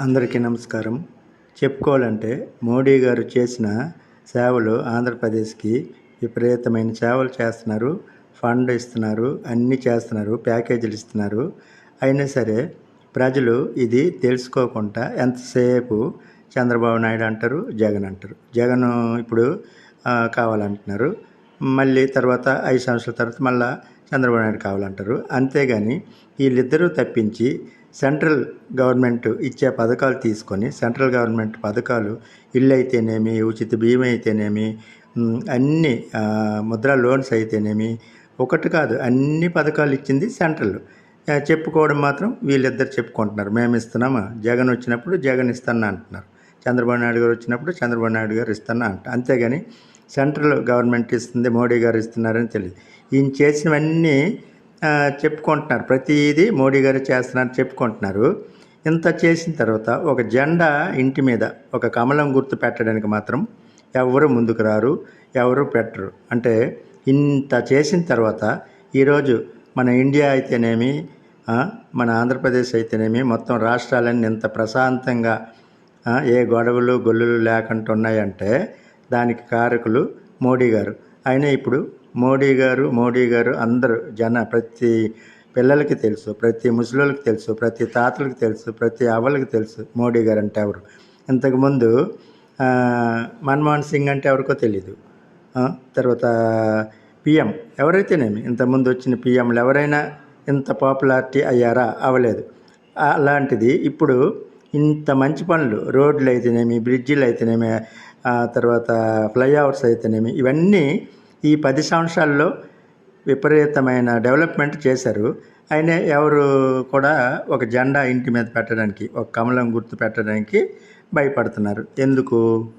అందరికీ నమస్కారం. చెప్పుకోవాలంటే మోడీ గారు చేసిన సేవలు ఆంధ్రప్రదేశ్కి విపరీతమైన సేవలు చేస్తున్నారు. ఫండ్ ఇస్తున్నారు అన్నీ చేస్తున్నారు ప్యాకేజీలు ఇస్తున్నారు. అయినా సరే ప్రజలు ఇది తెలుసుకోకుండా ఎంతసేపు చంద్రబాబు నాయుడు అంటారు జగన్ అంటారు. జగన్ ఇప్పుడు కావాలంటున్నారు. మళ్ళీ తర్వాత ఐదు సంవత్సరాల తర్వాత మళ్ళా చంద్రబాబు నాయుడు కావాలంటారు. అంతేగాని వీళ్ళిద్దరూ తప్పించి సెంట్రల్ గవర్నమెంట్ ఇచ్చే పథకాలు తీసుకొని సెంట్రల్ గవర్నమెంట్ పథకాలు ఇల్లు అయితేనేమి ఉచిత బీమా అయితేనేమి అన్ని ముద్ర లోన్స్ అయితేనేమి ఒకటి కాదు అన్ని పథకాలు ఇచ్చింది సెంట్రల్. చెప్పుకోవడం మాత్రం వీళ్ళిద్దరు చెప్పుకుంటున్నారు. మేము ఇస్తున్నామా? జగన్ వచ్చినప్పుడు జగన్ ఇస్తాను అంటున్నారు. చంద్రబాబు నాయుడు గారు వచ్చినప్పుడు చంద్రబాబు నాయుడు గారు ఇస్తాను అంట. అంతేగాని సెంట్రల్ గవర్నమెంట్ ఇస్తుంది మోడీ గారు ఇస్తున్నారని తెలియదు. ఈయన చేసినవన్నీ చెప్పుకుంటున్నారు. ప్రతిదీ మోడీ గారు చేస్తున్నారు చెప్పుకుంటున్నారు. ఇంత చేసిన తర్వాత ఒక జెండా ఇంటి మీద ఒక కమలం గుర్తు పెట్టడానికి మాత్రం ఎవరు ముందుకు రారు ఎవరు పెట్టరు. అంటే ఇంత చేసిన తర్వాత ఈరోజు మన ఇండియా అయితేనేమి మన ఆంధ్రప్రదేశ్ అయితేనేమి మొత్తం రాష్ట్రాలన్నీ ఇంత ప్రశాంతంగా ఏ గొడవలు గొల్లులు లేకుండా ఉన్నాయంటే దానికి కారకులు మోడీ గారు. అయినా ఇప్పుడు మోడీ గారు మోడీ గారు అందరూ జన ప్రతి పిల్లలకి తెలుసు ప్రతి ముసలిళ్ళకి తెలుసు ప్రతి తాతలకు తెలుసు ప్రతి అవ్వలకి తెలుసు మోడీ గారు అంటే ఎవరు. ఇంతకుముందు మన్మోహన్ సింగ్ అంటే ఎవరికో తెలీదు. తర్వాత పిఎం ఎవరైతేనేమి ఇంతకుముందు వచ్చిన పిఎంలు ఎవరైనా ఇంత పాపులారిటీ అయ్యారా? అవ్వలేదు. అలాంటిది ఇప్పుడు ఇంత మంచి పనులు రోడ్లు అయితేనేమి బ్రిడ్జిలు అయితేనేమి తర్వాత ఫ్లైఓవర్స్ అయితేనేమి ఇవన్నీ ఈ పది సంవత్సరాల్లో విపరీతమైన డెవలప్మెంట్ చేశారు. అయినా ఎవరు కూడా ఒక జెండా ఇంటి మీద పెట్టడానికి ఒక కమలం గుర్తు పెట్టడానికి భయపడుతున్నారు. ఎందుకు?